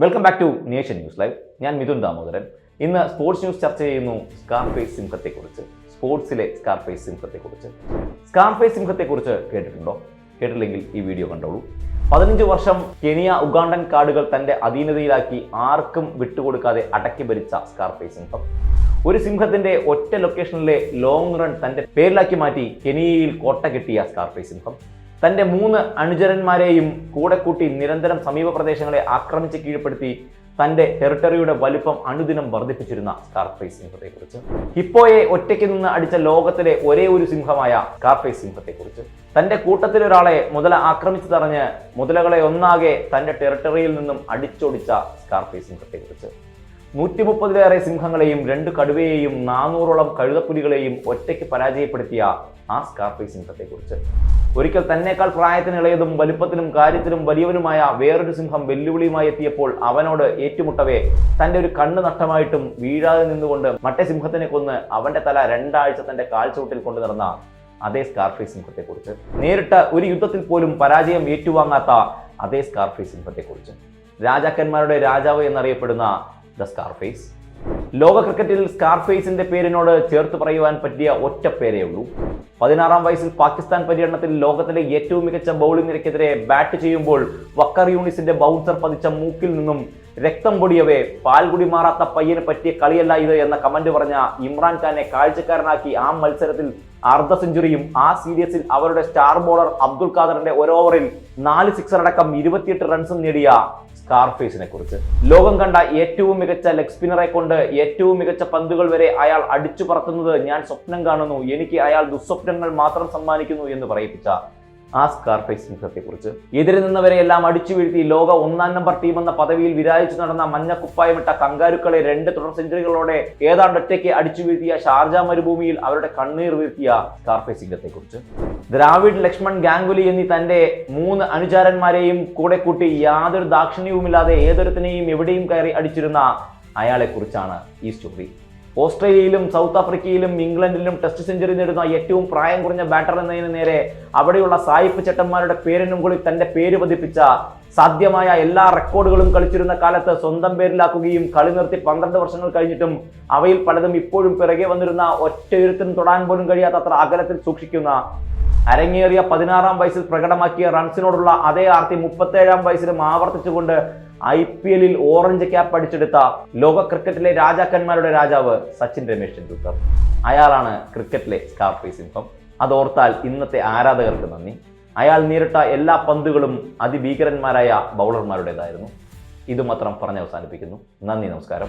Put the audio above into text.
Welcome back to Nation News live ഞാൻ മിഥുൻ ദാമോദരൻ. ഇന്ന് sports news ചർച്ച ചെയ്യുന്നു സ്കാർഫേസ് സിംഹത്തെക്കുറിച്ച്. സ്പോർട്സിലെ സ്കാർഫേസ് സിംഹത്തെക്കുറിച്ച്. സ്കാർഫേസ് സിംഹത്തെക്കുറിച്ച് കേട്ടിട്ടുണ്ടോ? കേട്ടില്ലെങ്കിൽ ഈ വീഡിയോ കണ്ടോളൂ. പതിനഞ്ച് വർഷം കെനിയ ഉഗാണ്ടൻ കാടുകൾ തന്റെ അധീനതയിലാക്കി ആർക്കും വിട്ടുകൊടുക്കാതെ അടക്കി ഭരിച്ച സ്കാർഫേസ് സിംഹം. ഒരു സിംഹത്തിന്റെ ഒറ്റ ലൊക്കേഷനിലെ ലോങ് റൺ തന്റെ പേരിലാക്കി മാറ്റി കെനിയയിൽ കോട്ട കെട്ടിയ സ്കാർഫേസ് സിംഹം. തന്റെ മൂന്ന് അനുചരന്മാരെയും കൂടെ കൂട്ടി നിരന്തരം സമീപ പ്രദേശങ്ങളെ ആക്രമിച്ച് കീഴ്പ്പെടുത്തി തന്റെ ടെറിട്ടറിയുടെ വലുപ്പം അനുദിനം വർദ്ധിപ്പിച്ചിരുന്ന സ്കാർഫേസ് സിംഹത്തെക്കുറിച്ച്. ഹിപ്പോയെ ഒറ്റയ്ക്ക് നിന്ന് അടിച്ച ലോകത്തിലെ ഒരേ ഒരു സിംഹമായ സ്കാർഫേസ് സിംഹത്തെക്കുറിച്ച്. തന്റെ കൂട്ടത്തിലൊരാളെ മുതല ആക്രമിച്ചു തറഞ്ഞ് മുതലകളെ ഒന്നാകെ തന്റെ ടെറിട്ടറിയിൽ നിന്നും അടിച്ചൊടിച്ച സ്കാർഫേസ് സിംഹത്തെക്കുറിച്ച്. നൂറ്റി മുപ്പതിലേറെ സിംഹങ്ങളെയും രണ്ട് കടുവയെയും നാനൂറോളം കഴുതപ്പുലികളെയും ഒറ്റയ്ക്ക് പരാജയപ്പെടുത്തിയ ആ സ്കാർഫേസ് സിംഹത്തെക്കുറിച്ച് ഒരിക്കൽ തന്നെക്കാൾ പ്രായത്തിന് ഇളയതും വലുപ്പത്തിലും കാര്യത്തിലും വലിയവനുമായ വേറൊരു സിംഹം വെല്ലുവിളിയുമായി എത്തിയപ്പോൾ അവനോട് ഏറ്റുമുട്ടവേ തന്റെ ഒരു കണ്ണ് നഷ്ടമായിട്ടും വീഴാതെ നിന്നുകൊണ്ട് മറ്റേ സിംഹത്തിനെ കൊന്ന് അവന്റെ തല രണ്ടാഴ്ച തന്റെ കാൽച്ചുവട്ടിൽ കൊണ്ടു നടന്ന അതേ സ്കാർഫേസ് സിംഹത്തെക്കുറിച്ച് നേരിട്ട ഒരു യുദ്ധത്തിൽ പോലും പരാജയം ഏറ്റുവാങ്ങാത്ത അതേ സ്കാർഫേസ് സിംഹത്തെക്കുറിച്ച് രാജാക്കന്മാരുടെ രാജാവ് എന്നറിയപ്പെടുന്ന ദ സ്കാർഫേസ്. ലോക ക്രിക്കറ്റിൽ സ്കാർഫേസിന്റെ പേരിനോട് ചേർത്ത് പറയുവാൻ പറ്റിയ ഒറ്റ പേരേ ഉള്ളൂ. പതിനാറാം വയസ്സിൽ പാകിസ്ഥാൻ പര്യടനത്തിൽ ലോകത്തിലെ ഏറ്റവും മികച്ച ബൗളിംഗ് നിരക്കെതിരെ ബാറ്റ് ചെയ്യുമ്പോൾ വക്കർ യൂണിസിന്റെ ബൗൺസർ പതിച്ച മൂക്കിൽ നിന്നും രക്തം പൊടിയവേ പാൽ മാറാത്ത പയ്യന് പറ്റിയ കളിയല്ല ഇത് എന്ന കമന്റ് പറഞ്ഞ ഇമ്രാൻ ഖാനെ കാഴ്ചക്കാരനാക്കി ആ മത്സരത്തിൽ അർദ്ധ സെഞ്ചുറിയും ആ സീരീസിൽ അവരുടെ സ്റ്റാർ ബോളർ അബ്ദുൽ ഖാദറിന്റെ ഒരു ഓവറിൽ നാല് സിക്സർ അടക്കം ഇരുപത്തിയെട്ട് റൺസും നേടിയ സ്കാർഫേസിനെ കുറിച്ച്. ലോകം കണ്ട ഏറ്റവും മികച്ച ലെഗ് സ്പിന്നറെ കൊണ്ട് ഏറ്റവും മികച്ച പന്തുകൾ വരെ അയാൾ അടിച്ചു പറത്തുന്നത് ഞാൻ സ്വപ്നം കാണുന്നു. എനിക്ക് അയാൾ ദുസ്വപ്നങ്ങൾ മാത്രം സമ്മാനിക്കുന്നു എന്ന് പറയിപ്പിച്ച ആ സ്കാർഫൈസ് സിംഹത്തെക്കുറിച്ച്. കുറിച്ച് നിന്നവരെ എല്ലാം അടിച്ചു വീഴ്ത്തി ലോക ഒന്നാം നമ്പർ ടീം എന്ന പദവിയിൽ വിരാജിച്ചു നടന്ന മഞ്ഞക്കുപ്പായ വിട്ട കങ്കാരുക്കളെ രണ്ട് തുടർ സെഞ്ചുറികളോടെ ഏതാണ്ട് ഒറ്റയ്ക്ക് അടിച്ചു വീഴ്ത്തിയ ഷാർജ മരുഭൂമിയിൽ അവരുടെ കണ്ണീർ വീഴ്ത്തിയ സ്കാർഫൈസ് കുറിച്ച് ദ്രാവിഡ് ലക്ഷ്മൺ ഗാംഗുലി എന്നീ തന്റെ മൂന്ന് അനുചാരന്മാരെയും കൂടെ കൂട്ടി യാതൊരു ദാക്ഷിണ്യവുമില്ലാതെ ഏതൊരുത്തിനെയും എവിടെയും കയറി അടിച്ചിരുന്ന അയാളെ കുറിച്ചാണ് ഈ സ്റ്റോറി ഓസ്ട്രേലിയയിലും സൗത്ത് ആഫ്രിക്കയിലും ഇംഗ്ലണ്ടിലും ടെസ്റ്റ് സെഞ്ചുറി നേടുന്ന ഏറ്റവും പ്രായം കുറഞ്ഞ ബാറ്റർ എന്നതിന് നേരെ അവിടെയുള്ള സായിപ്പ് ചട്ടന്മാരുടെ പേരിനും കൂടി തന്റെ പേര് പതിപ്പിച്ച സാധ്യമായ എല്ലാ റെക്കോർഡുകളും കളിച്ചിരുന്ന കാലത്ത് സ്വന്തം പേരിലാക്കുകയും കളി നിർത്തി പന്ത്രണ്ട് വർഷങ്ങൾ കഴിഞ്ഞിട്ടും അവയിൽ പലതും ഇപ്പോഴും പിറകെ വന്നിരുന്ന ഒറ്റയൊരുത്തിനും തൊടാൻ പോലും കഴിയാത്തത്ര അകലത്തിൽ സൂക്ഷിക്കുന്ന അരങ്ങേറിയ പതിനാറാം വയസ്സിൽ പ്രകടമാക്കിയ റൺസിനോടുള്ള അതേ ആർത്തി മുപ്പത്തേഴാം വയസ്സിലും ആവർത്തിച്ചുകൊണ്ട് ഐ പി എല്ലിൽ ഓറഞ്ച് ക്യാപ്പ് അടിച്ചെടുത്ത ലോക ക്രിക്കറ്റിലെ രാജാക്കന്മാരുടെ രാജാവ് സച്ചിൻ രമേശ് ടെണ്ടുൽക്കർ. അയാളാണ് ക്രിക്കറ്റിലെ സ്റ്റാർ സിംഹം അതോർത്താൽ ഇന്നത്തെ ആരാധകർക്ക് നന്ദി. അയാൾ നേരിട്ട എല്ലാ പന്തുകളും അതിഭീകരന്മാരായ ബൗളർമാരുടേതായിരുന്നു. ഇതുമാത്രം പറഞ്ഞ് അവസാനിപ്പിക്കുന്നു നന്ദി നമസ്കാരം.